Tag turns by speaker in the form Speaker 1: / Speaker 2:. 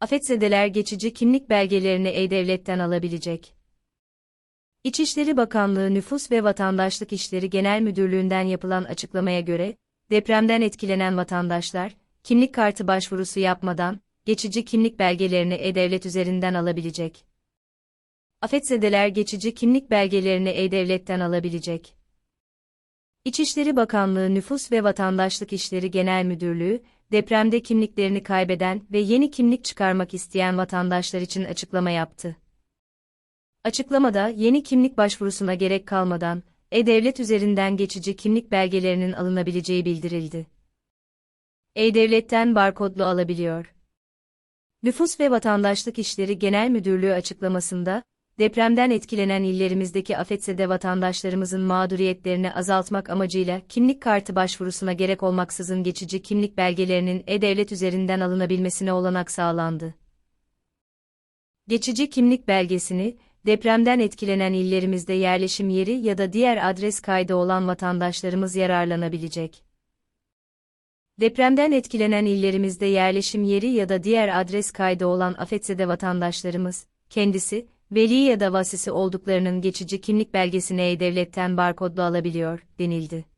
Speaker 1: Afetzedeler geçici kimlik belgelerini E-Devlet'ten alabilecek. İçişleri Bakanlığı Nüfus ve Vatandaşlık İşleri Genel Müdürlüğü'nden yapılan açıklamaya göre, depremden etkilenen vatandaşlar, kimlik kartı başvurusu yapmadan, geçici kimlik belgelerini E-Devlet üzerinden alabilecek. Afetzedeler geçici kimlik belgelerini E-Devlet'ten alabilecek. İçişleri Bakanlığı Nüfus ve Vatandaşlık İşleri Genel Müdürlüğü, depremde kimliklerini kaybeden ve yeni kimlik çıkarmak isteyen vatandaşlar için açıklama yaptı. Açıklamada yeni kimlik başvurusuna gerek kalmadan, E-Devlet üzerinden geçici kimlik belgelerinin alınabileceği bildirildi. E-Devlet'ten barkodlu alabiliyor. Nüfus ve Vatandaşlık İşleri Genel Müdürlüğü açıklamasında, depremden etkilenen illerimizdeki afetsede vatandaşlarımızın mağduriyetlerini azaltmak amacıyla kimlik kartı başvurusuna gerek olmaksızın geçici kimlik belgelerinin E-Devlet üzerinden alınabilmesine olanak sağlandı. Geçici kimlik belgesini, depremden etkilenen illerimizde yerleşim yeri ya da diğer adres kaydı olan vatandaşlarımız yararlanabilecek. Depremden etkilenen illerimizde yerleşim yeri ya da diğer adres kaydı olan afetsede vatandaşlarımız, kendisi, veli ya da vasisi olduklarının geçici kimlik belgesini E-Devlet'ten barkodlu alabiliyor, denildi.